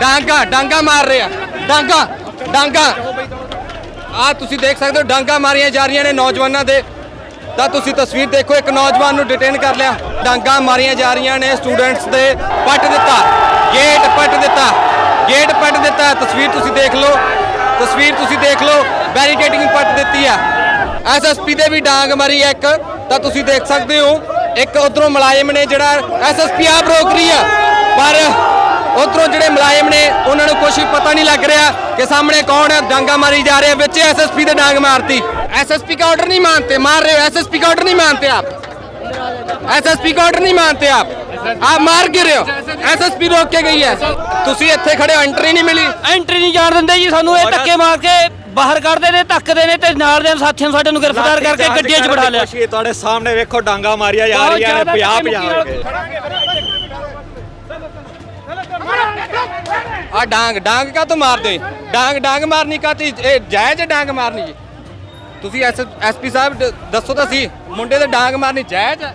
ਡਾਂਗਾ ਡਾਂਗਾ ਮਾਰ ਰਹੇ। ਆ ਡਾਂਗਾ ਡਾਂਗਾ। ਆ ਤੁਸੀਂ ਦੇਖ ਸਕਦੇ ਹੋ, ਡਾਂਗਾ ਮਾਰੀਆਂ ਜਾ ਰਹੀਆਂ ਨੇ ਨੌਜਵਾਨਾਂ ਦੇ। ਤਾਂ ਤੁਸੀਂ ਤਸਵੀਰ ਦੇਖੋ, ਇੱਕ ਨੌਜਵਾਨ ਨੂੰ ਡਿਟੇਨ ਕਰ ਲਿਆ। ਡਾਂਗਾ ਮਾਰੀਆਂ ਜਾ ਰਹੀਆਂ ਨੇ ਸਟੂਡੈਂਟਸ ਦੇ। ਪੱਟ ਦਿੱਤਾ, ਗੇਟ ਪੱਟ ਦਿੱਤਾ, ਗੇਟ ਪੱਟ ਦਿੱਤਾ। ਤਸਵੀਰ ਤੁਸੀਂ ਦੇਖ ਲਓ, ਤਸਵੀਰ ਤੁਸੀਂ ਦੇਖ ਲਓ ਬੈਰੀਕੇਡਿੰਗ ਪੱਟ ਦਿੱਤੀ ਆ। ਐਸਐਸਪੀ ਦੇ ਵੀ ਡਾਂਗ ਮਾਰੀ ਆ ਇੱਕ। ਤਾਂ ਤੁਸੀਂ ਦੇਖ ਸਕਦੇ ਹੋ, ਇੱਕ ਉਧਰੋਂ ਮੁਲਾਜ਼ਮ ਨੇ ਜਿਹੜਾ ਐਸਐਸਪੀ ਆਪ ਰੋਕ ਰਹੀ ਆ। ਪਰ ਉਧਰੋਂ ਜਿਹੜੇ ਮੁਲਾਜ਼ਮ ਨੇ ਉਹਨਾਂ ਨੂੰ ਕੁਝ ਪਤਾ ਨਹੀਂ ਲੱਗ ਰਿਹਾ ਕਿ ਸਾਹਮਣੇ ਕੌਣ ਹੈ ਡਾਂਗਾ ਮਾਰੀ ਜਾ ਰਿਹਾ ਵਿੱਚ ਐਸਐਸਪੀ ਦੇ ਡਾਂਗ ਮਾਰਤੀ एसएसपी का ऑर्डर नहीं मानते मार रहे हो एसएसपी का ऑर्डर नहीं मानते आप एसएसपी का ऑर्डर नहीं मानते आप आप मार क्यों रहे हो एसएसपी रोक के गई है ਤੁਸੀਂ ਇੱਥੇ ਖੜੇ ਹੋ ਐਂਟਰੀ ਨਹੀਂ ਮਿਲੀ ਐਂਟਰੀ ਨਹੀਂ ਜਾਣ ਦਿੰਦੇ ਜੀ ਸਾਨੂੰ ਇਹ ਧੱਕੇ ਮਾਰ ਕੇ ਬਾਹਰ ਕੱਢਦੇ ਨੇ ਧੱਕਦੇ ਨੇ ਤੇ ਨਾਲ ਦੇ ਸਾਥੀਆਂ ਨੂੰ ਸਾਡੇ ਨੂੰ ਗ੍ਰਿਫਤਾਰ ਕਰਕੇ ਗੱਡੀਆਂ 'ਚ ਬਿਠਾ ਲਿਆ ਕੁਛ ਤੁਹਾਡੇ ਸਾਹਮਣੇ ਵੇਖੋ ਡਾਂਗਾ ਮਾਰੀਆਂ ਜਾ ਬਹੁਤ ਰਹੀਆਂ ਨੇ ਜ਼ਿਆਦਾ 50 ਧੱਕੇ 50 ਆ ਡਾਂਗ ਡਾਂਗ ਕਾ ਤੋਂ ਮਾਰਦੇ? ਡਾਂਗ ਡਾਂਗ ਮਾਰਨੀ ਕਾ ਤੀ ਇਹ ਜਾਇਜ਼ ਹੈ ਡਾਂਗ ਮਾਰਨੀ ਜੀ? ਤੁਸੀਂ ਐਸ ਐਸਪੀ ਸਾਹਿਬ ਦੱਸੋ ਤਾਂ ਸੀ ਮੁੰਡੇ ਤੇ ਡਾਂਗ ਮਾਰਨੀ ਜਾਇਜ਼ ਹੈ?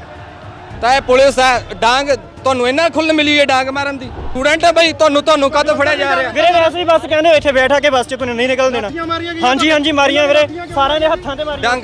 ਤਾਂ ਇਹ ਪੁਲਿਸ ਹੈ ਡਾਂਗ ਤੁਹਾਨੂੰ ਇੰਨਾ ਖੁੱਲ ਮਿਲੀ ਹੈ ਡਾਂਗ ਮਾਰਨ ਦੀ? ਸਟੂਡੈਂਟ ਹੈ ਬਈ ਤੁਹਾਨੂੰ ਤੁਹਾਨੂੰ ਕਾਹਤੋਂ ਫੜਿਆ ਜਾ ਰਿਹਾ? ਵੀਰੇ ਵੈਸੇ ਹੀ ਬਸ ਕਹਿੰਦੇ ਇੱਥੇ ਬੈਠਾ ਕੇ ਬੱਸ 'ਚ ਤੁਹਾਨੂੰ ਨਹੀਂ ਨਿਕਲ ਦੇਣਾ। ਹਾਂਜੀ ਹਾਂਜੀ ਮਾਰੀਆਂ ਵੀਰੇ ਸਾਰਿਆਂ ਦੇ ਹੱਥਾਂ ਤੇ ਮਾਰੀਆਂ। ਡਾਂਗ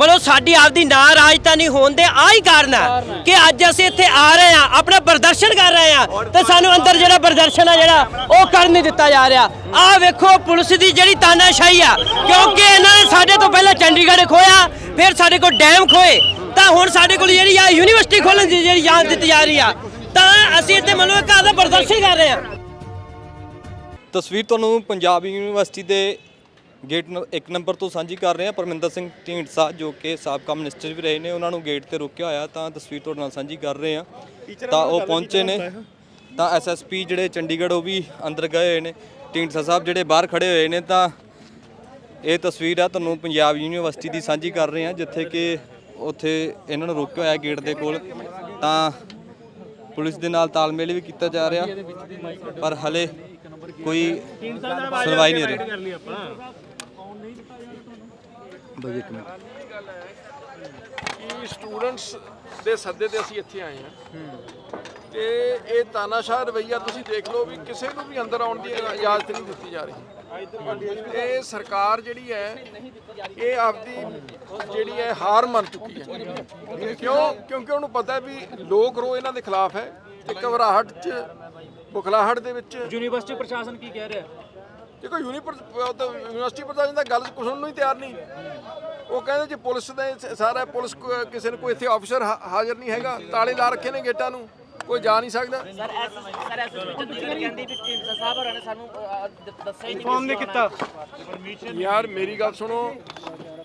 ਮਤਲਬ ਸਾਡੀ ਆਪਦੀ ਨਾ ਰਾਜਧਾਨੀ ਹੋਣ ਦੇ ਆਹੀ ਕਾਰਨ ਆ ਕਿ ਅੱਜ ਅਸੀਂ ਇੱਥੇ ਆ ਰਹੇ ਆ ਆਪਣਾ ਪ੍ਰਦਰਸ਼ਨ ਕਰ ਰਹੇ ਆ ਤੇ ਸਾਨੂੰ ਅੰਦਰ ਜਿਹੜਾ ਪ੍ਰਦਰਸ਼ਨ ਆ ਜਿਹੜਾ ਉਹ ਕਰਨ ਨਹੀਂ ਦਿੱਤਾ ਜਾ ਰਿਹਾ। ਆਹ ਵੇਖੋ ਪੁਲਿਸ ਦੀ ਜਿਹੜੀ ਤਾਨਾਸ਼ਾਹੀ ਆ ਕਿਉਂਕਿ ਇਹਨਾਂ ਨੇ ਸਾਡੇ ਤੋਂ ਪਹਿਲਾਂ ਚੰਡੀਗੜ੍ਹ ਖੋਇਆ ਫਿਰ ਸਾਡੇ ਕੋਲ ਡੈਮ ਖੋਏ ਤਾਂ ਹੁਣ ਸਾਡੇ ਕੋਲ ਜਿਹੜੀ ਆ ਯੂਨੀਵਰਸਿਟੀ ਖੋਲਣ ਦੀ ਜਿਹੜੀ ਜਾਂਚ ਦਿੱਤੀ ਜਾ ਰਹੀ ਆ ਤਾਂ ਅਸੀਂ ਇੱਥੇ ਮਤਲਬ ਇੱਕ ਆਪਦਾ ਪ੍ਰਦਰਸ਼ਨ ਕਰ ਰਹੇ ਆ ਤਸਵੀਰ ਤੁਹਾਨੂੰ ਪੰਜਾਬ ਯੂਨੀਵਰਸਿਟੀ ਦੇ ਗੇਟ 1 ਨੰਬਰ ਤੋਂ ਸਾਂਝੀ ਕਰ ਰਹੇ ਹਾਂ। ਪਰਮਿੰਦਰ ਸਿੰਘ ਢੀਂਡਸਾ ਜੋ ਕਿ ਸਾਬਕਾ ਮਿਨਿਸਟਰ ਵੀ ਰਹੇ ਨੇ ਉਹਨਾਂ ਨੂੰ ਗੇਟ ਤੇ ਰੋਕਿਆ ਹੋਇਆ। ਤਾਂ ਤਸਵੀਰ ਤੁਹਾਡੇ ਨਾਲ ਸਾਂਝੀ ਕਰ ਰਹੇ ਹਾਂ। ਤਾਂ ਉਹ ਪਹੁੰਚੇ ਨੇ। ਤਾਂ ਐਸਐਸਪੀ ਜਿਹੜੇ ਚੰਡੀਗੜ੍ਹ ਉਹ ਵੀ ਅੰਦਰ ਗਏ ਹੋਏ ਨੇ। ਢੀਂਡਸਾ ਸਾਹਿਬ ਜਿਹੜੇ ਬਾਹਰ ਖੜੇ ਹੋਏ ਨੇ ਤਾਂ ਇਹ ਤਸਵੀਰ ਆ ਤੁਹਾਨੂੰ ਪੰਜਾਬ ਯੂਨੀਵਰਸਿਟੀ ਦੀ ਸਾਂਝੀ ਕਰ ਰਹੇ ਹਾਂ ਜਿੱਥੇ ਕਿ ਉੱਥੇ ਇਹਨਾਂ ਨੂੰ ਰੋਕਿਆ ਹੋਇਆ ਗੇਟ ਦੇ ਕੋਲ। ਤਾਂ ਪੁਲਿਸ ਦੇ ਨਾਲ ਤਾਲਮੇਲ ਵੀ ਕੀਤਾ ਜਾ ਰਿਹਾ ਪਰ ਹਲੇ ਕੋਈ ਸੁਣਵਾਈ ਨਹੀਂ ਹੋ ਰਹੀ। ਬਈ ਇੱਕ ਮਿੰਟ। ਕਿ ਸਟੂਡੈਂਟਸ ਦੇ ਸੱਦੇ ਤੇ ਅਸੀਂ ਇੱਥੇ ਆਏ ਹਾਂ। ਤੇ ਇਹ ਤਾਨਾਸ਼ਾਹ ਰਵਈਆ ਤੁਸੀਂ ਦੇਖ ਲਓ ਵੀ ਕਿਸੇ ਨੂੰ ਵੀ ਅੰਦਰ ਆਉਣ ਦੀ ਇਜਾਜ਼ਤ ਨਹੀਂ ਦਿੱਤੀ ਜਾ ਰਹੀ। ਇਹ ਸਰਕਾਰ ਜਿਹੜੀ ਹੈ ਇਹ ਆਪਦੀ ਜਿਹੜੀ ਹੈ ਹਾਰ ਮੰਨ ਚੁੱਕੀ ਹੈ। ਕਿਉਂ? ਕਿਉਂਕਿ ਉਹਨੂੰ ਪਤਾ ਹੈ ਵੀ ਲੋਕ ਰੋ ਇਹਨਾਂ ਦੇ ਖਿਲਾਫ ਹੈ ਤੇ ਘਬਰਾਹਟ 'ਚ ਬੁਖਲਾਹਟ ਦੇ ਵਿੱਚ ਯੂਨੀਵਰਸਿਟੀ ਪ੍ਰਸ਼ਾਸਨ ਕੀ ਕਹਿ ਰਿਹਾ ਉਹ ਤਾਂ ਯੂਨੀਵਰਸਿਟੀ ਪ੍ਰਸ਼ਾਸਨ ਦਾ ਗੱਲ ਕੁਛ ਨੂੰ ਹੀ ਤਿਆਰ ਨਹੀਂ। ਉਹ ਕਹਿੰਦੇ ਜੇ ਪੁਲਿਸ ਦਾ ਸਾਰਾ ਪੁਲਿਸ ਕਿਸੇ ਨੂੰ ਕੋਈ ਇੱਥੇ ਆਫੀਸਰ ਹਾਜ਼ਰ ਨਹੀਂ ਹੈਗਾ। ਤਾਲੇ ਲਾ ਰੱਖੇ ਨੇ ਗੇਟਾਂ ਨੂੰ। ਕੋਈ ਜਾ ਨਹੀਂ ਸਕਦਾ। ਫੋਨ ਨਹੀਂ ਕੀਤਾ। ਯਾਰ ਮੇਰੀ ਗੱਲ ਸੁਣੋ।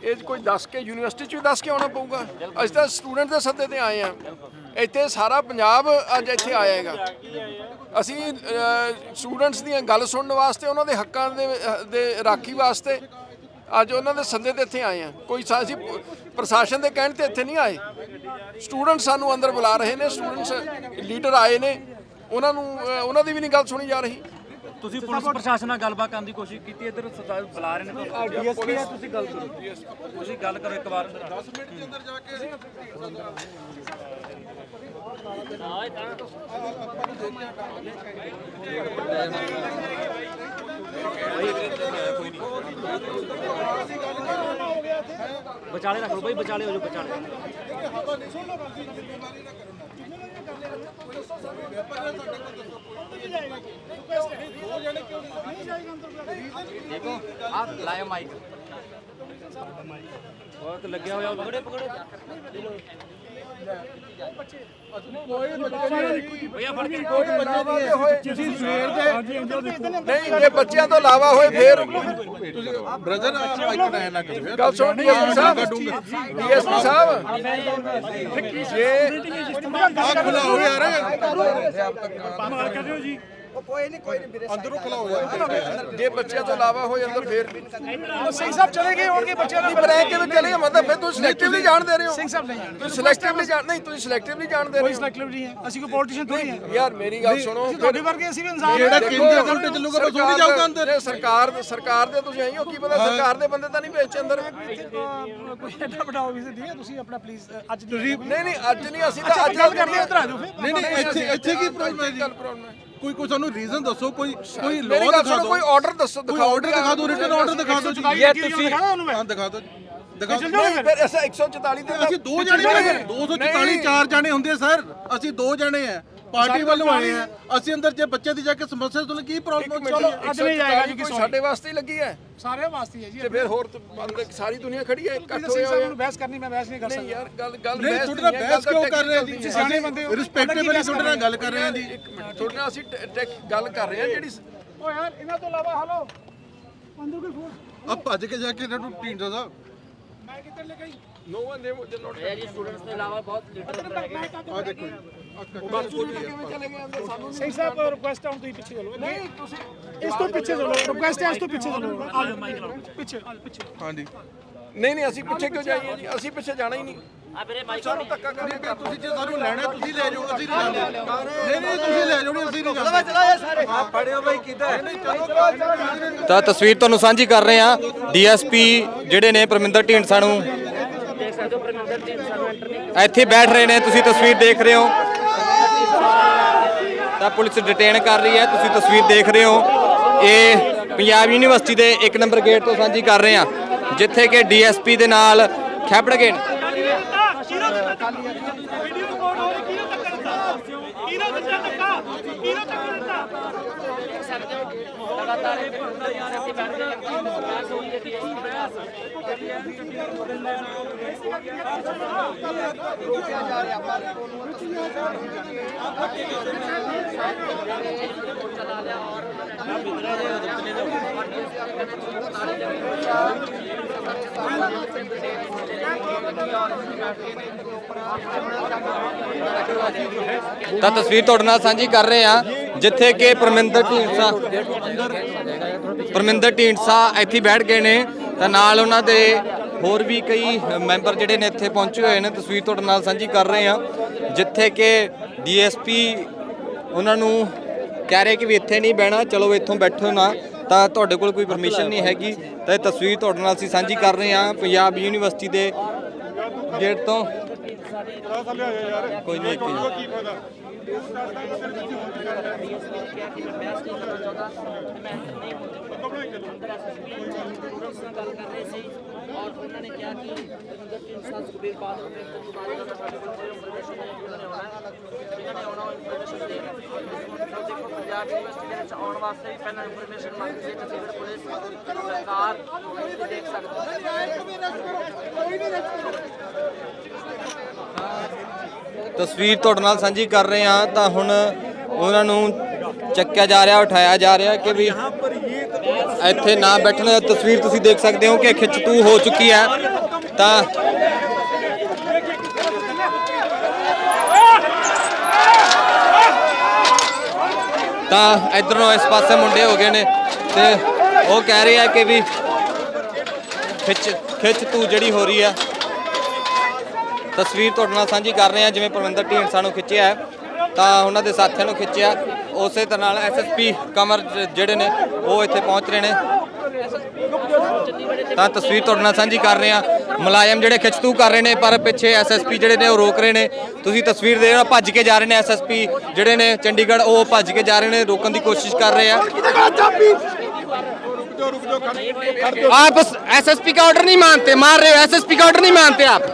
ਇਹ ਕੋਈ ਦੱਸ ਕੇ ਯੂਨੀਵਰਸਿਟੀ ਚ ਵੀ ਦੱਸ ਕੇ ਆਉਣਾ ਪਊਗਾ। ਅਸੀਂ ਤਾਂ ਸਟੂਡੈਂਟ ਦੇ ਸੱਦੇ ਤੇ ਆਏ ਆ ਇੱਥੇ ਸਾਰਾ ਪੰਜਾਬ ਅੱਜ ਇੱਥੇ ਆਇਆ ਹੈਗਾ ਅਸੀਂ ਸਟੂਡੈਂਟਸ ਦੀਆਂ ਗੱਲ ਸੁਣਨ ਵਾਸਤੇ, ਉਹਨਾਂ ਦੇ ਹੱਕਾਂ ਦੇ ਦੇ ਰਾਖੀ ਵਾਸਤੇ ਅੱਜ ਉਹਨਾਂ ਦੇ ਸੱਦੇ ਤੇ ਇੱਥੇ ਆਏ ਆ ਕੋਈ ਅਸੀਂ ਪ੍ਰਸ਼ਾਸਨ ਦੇ ਕਹਿਣ ਤੇ ਇੱਥੇ ਨਹੀਂ ਆਏ। ਸਟੂਡੈਂਟ ਸਾਨੂੰ ਅੰਦਰ ਬੁਲਾ ਰਹੇ ਨੇ ਸਟੂਡੈਂਟਸ ਲੀਡਰ ਆਏ ਨੇ। ਉਹਨਾਂ ਨੂੰ ਉਹਨਾਂ ਦੀ ਵੀ ਨਹੀਂ ਗੱਲ ਸੁਣੀ ਜਾ ਰਹੀ। ਤੁਸੀਂ ਪੁਲਿਸ ਪ੍ਰਸ਼ਾਸਨ ਨਾਲ ਗੱਲਬਾਤ ਕਰਨ ਦੀ ਕੋਸ਼ਿਸ਼ ਕੀਤੀ ਇੱਧਰ ਸਰਦਾਰ ਬੁਲਾ ਰਹੇ ਨੇ ਤੁਹਾਨੂੰ ਡੀਐਸਪੀ ਹੈ ਤੁਸੀਂ ਗੱਲ ਕਰੋ। ਤੁਸੀਂ ਗੱਲ ਕਰੋ ਇੱਕ ਵਾਰ। ਵਿਚਾਲੇ ਰੱਖ ਲਓ ਬਈ ਵਿਚਾਲੇ ਹੋ ਜਾਓ ਵਿਚਾਲੇ ਬਹੁਤ ਲੱਗਿਆ ਹੋਇਆ ਪਕੜੇ ਪਕੜੇ। ਭਈਆ ਫੜ ਕੇ। ਨਹੀਂ ਜੇ ਬੱਚਿਆਂ ਤੋਂ ਇਲਾਵਾ ਹੋਏ ਫੇਰ ਬ੍ਰਦਰ ਗੱਲ ਸੁਣ ਡੀਐਸਪੀ ਸਾਹਿਬ। ਡੀਐਸਪੀ ਸਾਹਿਬ। ਜੇ ਆ ਖੁਲਾ ਹੋ ਯਾਰ। ਮਾਰ ਕਰ ਦਿਓ ਜੀ। ਅੰਦਰੋਂ ਖਲਾਓ ਯਾਰ ਜੇ। ਬੱਚਿਆਂ ਤੋਂ ਇਲਾਵਾ ਹੋਏ ਅੰਦਰ ਫੇਰ। ਸਿੰਘ ਸਾਹਿਬ ਚਲੇ ਗਏ ਹੋਣਗੇ ਬੱਚਿਆਂ ਨਹੀਂ ਪਰ ਐ ਕਿਵੇਂ ਚਲੇ ਗਏ? ਮਤਲਬ ਫਿਰ ਤੁਸੀਂ ਸਿਲੈਕਟਿਵਲੀ ਜਾਣ ਦੇ ਰਹੇ ਹੋ। ਸਿੰਘ ਸਾਹਿਬ ਨਹੀਂ। ਤੁਸੀਂ ਸਿਲੈਕਟਿਵਲੀ ਜਾਣ ਨਹੀਂ ਤੁਸੀਂ ਸਿਲੈਕਟਿਵਲੀ ਜਾਣ ਦੇ ਰਹੇ ਕੋਈ ਹੋ। ਸਿਲੈਕਟਿਵ ਨਹੀਂ ਹੈ। ਅਸੀਂ ਕੋਈ ਪੋਲੀਟੀਸ਼ੀਅਨ ਥੋੜੀ ਹੈ। ਯਾਰ ਮੇਰੀ ਗੱਲ ਸੁਣੋ। ਤੁਹਾਡੇ ਵਰਗੇ ਅਸੀਂ ਵੀ ਇਨਸਾਨ ਜਿਹੜਾ ਹਾਂ। ਕੇਂਦਰ ਅਕਾਊਂਟ ਚੱਲੂਗਾ ਬਸ ਉਹੀ ਜਾਊਗਾ ਅੰਦਰ। ਸਰਕਾਰ ਸਰਕਾਰ ਦੇ ਤੁਸੀਂ ਆਈ ਹੋ ਕੀ ਪਤਾ ਸਰਕਾਰ ਦੇ ਬੰਦੇ ਤਾਂ ਨਹੀਂ ਭੇਜੇ ਅੰਦਰ। ਕੋਈ ਐਡਾ ਵੱਡਾ ਆਫਿਸ ਨਹੀਂ ਹੈ ਤੁਸੀਂ ਆਪਣਾ ਪਲੀਜ਼ ਅੱਜ ਨਹੀਂ ਨਹੀਂ ਅੱਜ ਨਹੀਂ ਅਸੀਂ ਤਾਂ ਅੱਜ ਗੱਲ ਕਰਦੇ ਇੱਧਰ ਆ ਜਾਓ ਫਿਰ। ਨਹੀਂ ਨਹੀਂ ਇੱਥੇ ਇੱਥੇ ਕੀ ਪ੍ਰੋਬਲਮ ਹੈ ਜੀ? ਗੱਲ ਪ੍ਰੋਬਲਮ ਹੈ ਕੋਈ ਕੋਈ ਸਾਨੂੰ ਰੀਜ਼ਨ ਦੱਸੋ ਕੋਈ ਕੋਈ ਮੇਰੀ ਲਾਅ ਗੱਲ ਦਿਖਾ ਸੁਣੋ ਦਿਓ। ਕੋਈ ਆਰਡਰ ਦੱਸੋ ਕੋਈ ਦਿਖਾਓ ਆਰਡਰ ਦਿਖਾ ਦਿਓ ਰਿਟਨ ਆਰਡਰ ਦਿਖਾ ਦਿਓ। ਜੀ ਇਹ ਤੁਸੀਂ ਹਾਂ ਦਿਖਾ ਦਿਓ ਦਿਖਾ ਦਿਓ। ਨਹੀਂ ਫਿਰ ਐਸਾ 144 ਤੇ ਤਾਂ- ਅਸੀਂ ਦੋ ਜਣੇ ਨੇ 244 ਚਾਰ ਜਣੇ ਹੁੰਦੇ ਆ ਸਰ। ਅਸੀਂ ਦੋ ਜਣੇ ਆ। ਪਾਰਟੀ ਵੱਲੋਂ ਆਏ ਆ। ਅਸੀਂ ਅੰਦਰ ਜੇ ਬੱਚੇ ਦੀ ਜਾ ਕੇ ਸਮੱਸਿਆ ਸੁਣ ਕੀ ਪ੍ਰੋਬਲਮ ਚਲੋ ਅੱਜ ਨਹੀਂ ਜਾਏਗਾ ਜੀ ਕੋਈ ਕਿਸੇ ਸਾਡੇ ਵਾਸਤੇ ਹੀ ਲੱਗੀ ਹੈ। ਸਾਰੇ ਵਾਸਤੇ ਹੈ ਜੀ ਤੇ ਫਿਰ ਹੋਰ ਬੰਦੇ ਸਾਰੀ ਦੁਨੀਆ ਖੜੀ ਹੈ ਇਕੱਠ ਸਾਹਿਬ ਹੋਏ ਨੂੰ ਬਹਿਸ ਕਰਨੀ ਮੈਂ ਬਹਿਸ ਨਹੀਂ ਕਰ ਨਹੀਂ ਸਕਦਾ। ਯਾਰ ਗੱਲ ਗੱਲ ਨਹੀਂ ਬਹਿਸ ਤੁਹਾਡੇ ਨਹੀਂ ਹੈ, ਬਹਿਸ ਕਿਉਂ ਕਰ ਰਹੇ ਜੀ ਸਿਆਣੇ ਬੰਦੇ ਹੋ। ਰਿਸਪੈਕਟੇਬਲੀ ਤੁਹਾਡੇ ਨਾਲ ਗੱਲ ਕਰ ਰਹੇ ਆ ਜੀ। ਇੱਕ ਮਿੰਟ ਤੁਹਾਡੇ ਨਾਲ ਅਸੀਂ ਗੱਲ ਕਰ ਰਹੇ ਹਾਂ ਜਿਹੜੀ ਓ ਯਾਰ ਇਹਨਾਂ ਤੋਂ ਇਲਾਵਾ ਹਲੋ। ਅੰਦਰ ਕੋਈ ਫੋਨ? ਆ ਭੱਜ ਕੇ ਜਾ ਕੇ ਇਹਨਾਂ ਨੂੰ ਢੀਂਡੋ ਸਾਹਿਬ ਮੈਂ ਕਿੱਧਰ ਲੈ ਗਈ ਨੋ ਵਨ ਦੇ ਨੋਟ ਆ ਦੇਖੋ ਜੀ। ਕਿਵੇਂ ਚਲੇ ਗਏ ਅੰਦਰ? ਸਾਨੂੰ ਸਿੰਘ ਸਾਹਿਬ ਰਿਕੁਐਸਟ ਆਉਂ ਤੁਸੀਂ ਪਿੱਛੇ ਚਲੋ। ਨਹੀਂ ਤੁਸੀਂ ਇਸ ਤੋਂ ਪਿੱਛੇ ਚਲੋ। ਰਿਕੁਐਸਟ ਹੈ ਇਸ ਤੋਂ ਪਿੱਛੇ ਚਲੋ। ਆ ਜਾਓ ਮਾਈਕ ਲਾਓ। ਪਿੱਛੇ ਆ ਜਾਓ, ਪਿੱਛੇ। ਹਾਂਜੀ। ਨਹੀਂ ਨਹੀਂ ਅਸੀਂ ਪਿੱਛੇ ਕਿਉਂ ਜਾਈਏ? ਜੀ ਅਸੀਂ ਪਿੱਛੇ ਜਾਣਾ ਹੀ ਨਹੀਂ। ਸਾਨੂੰ ਧੱਕਾ ਕਰਕੇ ਕਰ ਤੁਸੀਂ ਜੇ ਸਾਨੂੰ ਲੈਣਾ ਤੁਸੀਂ ਲੈ ਜਾਓ ਅਸੀਂ ਨਹੀਂ ਜਾਂਦੇ। ਨਹੀਂ ਨਹੀਂ ਤੁਸੀਂ ਲੈ ਜਾਓ ਨਹੀਂ ਅਸੀਂ ਨਹੀਂ ਜਾਂਦੇ। ਤਾਂ ਤਸਵੀਰ ਤੁਹਾਨੂੰ ਸਾਂਝੀ ਕਰ ਰਹੇ ਹਾਂ। ਡੀਐਸਪੀ ਜਿਹੜੇ ਨੇ ਪਰਮਿੰਦਰ ਢੀਂਡਸਾ ਨੂੰ ਇੱਥੇ ਬੈਠ ਰਹੇ ਨੇ। ਤੁਸੀਂ ਤਸਵੀਰ ਦੇਖ ਰਹੇ ਹੋ। ਤਾਂ ਪੁਲਿਸ ਡਿਟੇਨ ਕਰ ਰਹੀ ਹੈ। ਤੁਸੀਂ ਤਸਵੀਰ ਦੇਖ ਰਹੇ ਹੋ। ਇਹ ਪੰਜਾਬ ਯੂਨੀਵਰਸਿਟੀ ਦੇ 1 ਨੰਬਰ ਗੇਟ ਤੋਂ ਸਾਂਝੀ ਕਰ ਰਹੇ ਹਾਂ, ਜਿੱਥੇ ਕਿ ਡੀਐਸਪੀ ਦੇ ਨਾਲ ਖੈਬੜ ਗਏ ਨੇ। ਤਾਂ ਤਸਵੀਰ ਤੁਹਾਡੇ ਨਾਲ ਸਾਂਝੀ ਕਰ ਰਹੇ ਹਾਂ ਜਿੱਥੇ ਕਿ ਪਰਮਿੰਦਰ ਢੀਂਡਸਾ ਪਰਮਿੰਦਰ ਢੀਂਡਸਾ ਇੱਥੇ ਬੈਠ ਗਏ ਨੇ। ਤਾਂ ਨਾਲ ਉਹਨਾਂ ਦੇ ਹੋਰ ਵੀ ਕਈ ਮੈਂਬਰ ਜਿਹੜੇ ਨੇ ਇੱਥੇ ਪਹੁੰਚੇ ਹੋਏ ਨੇ। ਤਸਵੀਰ ਤੁਹਾਡੇ ਨਾਲ ਸਾਂਝੀ ਕਰ ਰਹੇ ਹਾਂ। ਜਿੱਥੇ ਕਿ ਡੀਐਸਪੀ ਉਹਨਾਂ ਨੂੰ ਕਹਿ ਰਹੇ ਕਿ ਵੀ ਇੱਥੇ ਨਹੀਂ ਬਹਿਣਾ, ਚਲੋ ਇੱਥੋਂ ਬੈਠੋ ਨਾ। ਤਾਂ ਤੁਹਾਡੇ ਕੋਲ ਕੋਈ ਪਰਮਿਸ਼ਨ ਨਹੀਂ ਹੈਗੀ। ਤਾਂ ਇਹ ਤਸਵੀਰ ਤੁਹਾਡੇ ਨਾਲ ਅਸੀਂ ਸਾਂਝੀ ਕਰ ਰਹੇ ਹਾਂ। ਪੰਜਾਬ ਯੂਨੀਵਰਸਿਟੀ ਦੇ ਗੇਟ ਤੋਂ। ਕੋਈ ਨਹੀਂ ਇੱਥੇ ਹੀ। ਪੰਜਾਬ ਯੂਨੀਵਰਸਿਟੀ ਦੇ ਵਿੱਚ ਆਉਣ ਵਾਸਤੇ ਵੀ ਪਹਿਲਾਂ ਇਨਫੋਰਮੇਸ਼ਨ ਮੰਗੀ ਸੀ ਚੰਡੀਗੜ੍ਹ ਪੁਲਿਸ ਸਰਕਾਰ ਤੁਸੀਂ ਦੇਖ ਸਕਦੇ ਤਸਵੀਰ ਤੁਹਾਡੇ ਨਾਲ ਸਾਂਝੀ ਕਰ ਰਹੇ ਹਾਂ ਤਾਂ ਹੁਣ ਉਹਨਾਂ ਨੂੰ ਚੱਕਿਆ ਜਾ ਰਿਹਾ, ਉਠਾਇਆ ਜਾ ਰਿਹਾ ਕਿ ਵੀ ਇੱਥੇ ਨਾ ਬੈਠਣ ਤਸਵੀਰ ਤੁਸੀਂ ਦੇਖ ਸਕਦੇ ਹੋ ਕਿ ਖਿੱਚਤੂ ਹੋ ਚੁੱਕੀ ਹੈ। ਤਾਂ ਤਾਂ ਇਧਰੋਂ ਇਸ ਪਾਸੇ ਮੁੰਡੇ ਹੋ ਗਏ ਨੇ ਤੇ ਉਹ ਕਹਿ ਰਹੇ ਆ ਕਿ ਵੀ ਖਿੱਚ ਖਿੱਚ ਤੂ ਜਿਹੜੀ ਹੋ ਰਹੀ ਆ। ਤਸਵੀਰ ਤੁਹਾਡੇ ਨਾਲ ਸਾਂਝੀ ਕਰ ਰਹੇ ਹਾਂ ਜਿਵੇਂ ਪਰਵਿੰਦਰ ਢੀਂਡਸਾ ਨੂੰ ਖਿੱਚਿਆ ਹੈ, ਤਾਂ ਉਹਨਾਂ ਦੇ ਸਾਥੀਆਂ ਨੂੰ ਖਿੱਚਿਆ ਉਸੇ ਤਰ੍ਹਾਂ ਨਾਲ ਐਸਐਸਪੀ ਕਮਰ ਜ- ਜਿਹੜੇ ਨੇ ਉਹ ਇੱਥੇ ਪਹੁੰਚ ਰਹੇ ਨੇ ਤਾਂ ਤਸਵੀਰ ਤੁਹਾਡੇ ਨਾਲ ਸਾਂਝੀ ਕਰ ਰਹੇ ਹਾਂ ਮੁਲਾਜ਼ਮ ਜਿਹੜੇ ਖਿੱਚਤੂ ਕਰ ਰਹੇ ਨੇ ਪਰ ਪਿੱਛੇ ਐਸਐਸਪੀ ਜਿਹੜੇ ਨੇ ਉਹ ਰੋਕ ਰਹੇ ਨੇ ਤੁਸੀਂ ਤਸਵੀਰ ਦੇ ਰਹੇ ਹੋ ਭੱਜ ਕੇ ਜਾ ਰਹੇ ਨੇ ਐਸਐਸਪੀ ਜਿਹੜੇ ਨੇ ਚੰਡੀਗੜ੍ਹ ਉਹ ਭੱਜ ਕੇ ਜਾ ਰਹੇ ਨੇ ਰੋਕਣ ਦੀ ਕੋਸ਼ਿਸ਼ ਕਰ ਰਹੇ ਆ आप एसएसपी का ऑर्डर नहीं मानते मार रहे हो एसएसपी का ऑर्डर नहीं मानते आप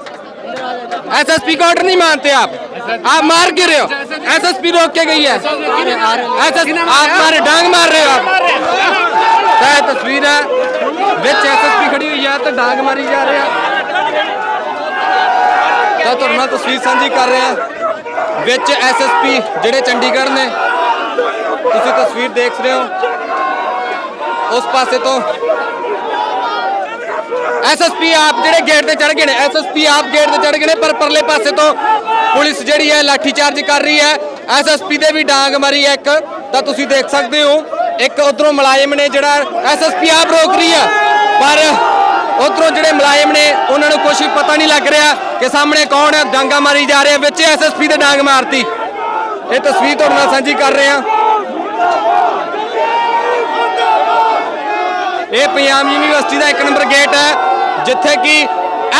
एसएसपी का ऑर्डर नहीं मानते आप। आप मार गिर रहे हो? एसएसपी रोक के गई है। एसएसपी आप मारे, डांग मार रहे हो आप। क्या तस्वीर है? बिच एस एस पी खड़ी हुई है? तो डांग मारी जा रहे हैं? तो तुरना तस्वीर साझी कर रहे हैं। बिच S S P J Chandigarh ने तुम तस्वीर देख रहे हो। उस पासे तो ਐਸਐਸਪੀ ਆਪ ਜਿਹੜੇ ਗੇਟ ਤੇ ਚੜ ਗਏ ਨੇ ਐਸਐਸਪੀ ਆਪ ਗੇਟ ਤੇ ਚੜ ਗਏ ਨੇ, ਪਰ ਪਰਲੇ ਪਾਸੇ ਤੋਂ ਪੁਲਿਸ ਜਿਹੜੀ ਹੈ ਲਾਠੀ ਚਾਰਜ ਕਰ ਰਹੀ ਹੈ। ਐਸਐਸਪੀ ਦੇ ਵੀ ਡਾਂਗ ਮਾਰੀ ਹੈ ਇੱਕ, ਤਾਂ ਤੁਸੀਂ ਦੇਖ ਸਕਦੇ ਹੋ, ਇੱਕ ਉਧਰੋਂ ਮੁਲਾਜ਼ਮ ਨੇ ਜਿਹੜਾ ਐਸਐਸਪੀ ਆਪ ਰੋਕ ਰਹੀ ਹੈ ਪਰ ਉਧਰੋਂ ਜਿਹੜੇ ਮੁਲਾਜ਼ਮ ਨੇ, ਉਹਨਾਂ ਨੂੰ ਕੁਝ ਪਤਾ ਨਹੀਂ ਲੱਗ ਰਿਹਾ ਕਿ ਸਾਹਮਣੇ ਕੌਣ ਹੈ ਡਾਂਗਾ ਮਾਰੀ ਜਾ ਰਿਹਾ, ਵਿੱਚ ਐਸਐਸਪੀ ਦੇ ਡਾਂਗ ਮਾਰਤੀ। ਇਹ ਤਸਵੀਰ ਤੁਹਾਡੇ ਨਾਲ ਸਾਂਝੀ ਕਰ ਰਹੇ ਹਾਂ। ਇਹ ਪੰਜਾਬ ਯੂਨੀਵਰਸਿਟੀ ਦਾ ਇੱਕ ਨੰਬਰ ਗੇਟ ਹੈ। ਜਿੱਥੇ ਕਿ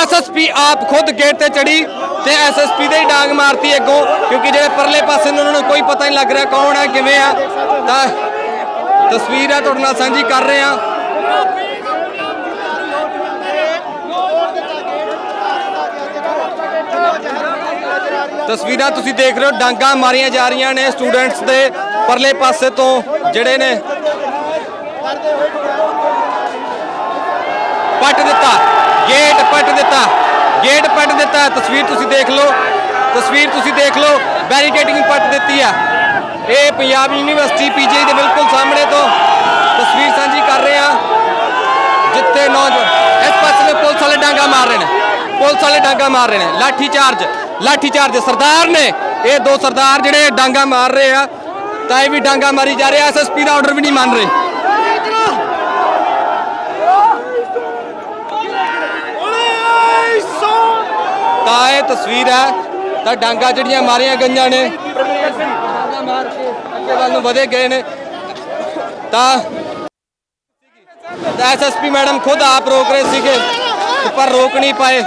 ਐਸਐਸਪੀ ਆਪ ਖੁਦ ਗੇਟ ਤੇ ਚੜੀ ਤੇ ਐਸਐਸਪੀ ਦੇ ਹੀ ਡਾਂਗ ਮਾਰਤੀ ਅੱਗੋਂ, ਕਿਉਂਕਿ ਜਿਹੜੇ ਪਰਲੇ ਪਾਸੇ ਨੂੰ, ਉਹਨਾਂ ਨੂੰ ਕੋਈ ਪਤਾ ਨਹੀਂ ਲੱਗ ਰਿਹਾ ਕੌਣ ਹੈ ਕਿਵੇਂ ਆ। ਤਾਂ ਤਸਵੀਰ ਹੈ ਤੁਹਾਡੇ ਨਾਲ ਸਾਂਝੀ ਕਰ ਰਹੇ ਹਾਂ। ਤਸਵੀਰਾਂ ਤੁਸੀਂ ਦੇਖ ਰਹੇ ਹੋ, ਡਾਂਗਾ ਮਾਰੀਆਂ ਜਾ ਰਹੀਆਂ ਨੇ ਸਟੂਡੈਂਟਸ ਦੇ ਪਰਲੇ ਪਾਸੇ ਤੋਂ ਜਿਹੜੇ ਨੇ। ਪੱਟ ਦਿੱਤਾ, ਗੇਟ ਪੱਟ ਦਿੱਤਾ, ਗੇਟ ਪੱਟ ਦਿੱਤਾ। ਤਸਵੀਰ ਤੁਸੀਂ ਦੇਖ ਲਓ, ਤਸਵੀਰ ਤੁਸੀਂ ਦੇਖ ਲਓ ਬੈਰੀਕੇਡਿੰਗ ਪੱਟ ਦਿੱਤੀ ਆ। ਇਹ ਪੰਜਾਬ ਯੂਨੀਵਰਸਿਟੀ ਪੀਜੀ ਦੇ ਬਿਲਕੁਲ ਸਾਹਮਣੇ ਤੋਂ ਤਸਵੀਰ ਸਾਂਝੀ ਕਰ ਰਹੇ ਆ, ਜਿੱਥੇ ਨੌਜਵਾਨ ਇਸ ਪਾਸੇ ਪੁਲਿਸ ਵਾਲੇ ਡਾਂਗਾ ਮਾਰ ਰਹੇ ਨੇ, ਪੁਲਿਸ ਵਾਲੇ ਡਾਂਗਾ ਮਾਰ ਰਹੇ ਨੇ। ਲਾਠੀ ਚਾਰਜ ਲਾਠੀ ਚਾਰਜ ਸਰਦਾਰ ਨੇ। ਇਹ ਦੋ ਸਰਦਾਰ ਜਿਹੜੇ ਡਾਂਗਾ ਮਾਰ ਰਹੇ ਆ, ਤਾਂ ਇਹ ਵੀ ਡਾਂਗਾ ਮਾਰੀ ਜਾ ਰਹੇ ਆ। ਐਸਐਸਪੀ ਦਾ ਆਰਡਰ ਵੀ ਨਹੀਂ ਮੰਨ ਰਹੇ ਤਾਂ ਇਹ ਤਸਵੀਰ ਹੈ ਤਾਂ ਡਾਂਗਾ ਜਿਹੜੀਆਂ ਮਾਰੀਆਂ ਗਈਆਂ ਨੇ ਡਾਂਗਾ ਮਾਰ ਕੇ ਅੱਗੇ ਵੱਲ ਨੂੰ ਵਧੇ ਗਏ ਨੇ ਤਾਂ ਐਸਐਸਪੀ ਮੈਡਮ ਖੁਦ ਆਪ ਰੋਕ ਰਹੇ ਸੀਗੇ ਪਰ ਰੋਕ ਨਹੀਂ ਪਾਏ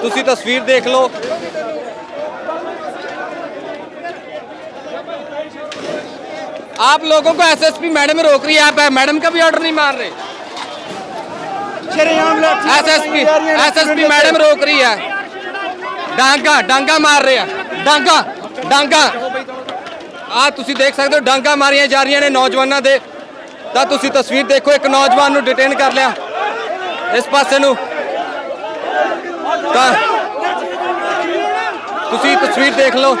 ਤੁਸੀਂ ਤਸਵੀਰ ਦੇਖ ਲਓ आप लोगों को एसएसपी मैडम रोक रही है आप मैडम का भी ऑर्डर नहीं मान रहे एसएसपी एसएसपी मैडम रोक रही है ਡਾਂਗਾ ਡਾਂਗਾ ਮਾਰ ਰਹੇ। ਆ ਡਾਂਗਾ ਡਾਂਗਾ। ਆ ਤੁਸੀਂ ਦੇਖ ਸਕਦੇ ਹੋ, ਡਾਂਗਾ ਮਾਰੀਆਂ ਜਾ ਰਹੀਆਂ ਨੇ ਨੌਜਵਾਨਾਂ ਦੇ। ਤਾਂ ਤੁਸੀਂ ਤਸਵੀਰ ਦੇਖੋ, ਇੱਕ ਨੌਜਵਾਨ ਨੂੰ ਡਿਟੇਨ ਕਰ ਲਿਆ। ਇਸ ਪਾਸੇ ਨੂੰ। ਤਾਂ ਤੁਸੀਂ ਤਸਵੀਰ ਦੇਖ ਲਓ।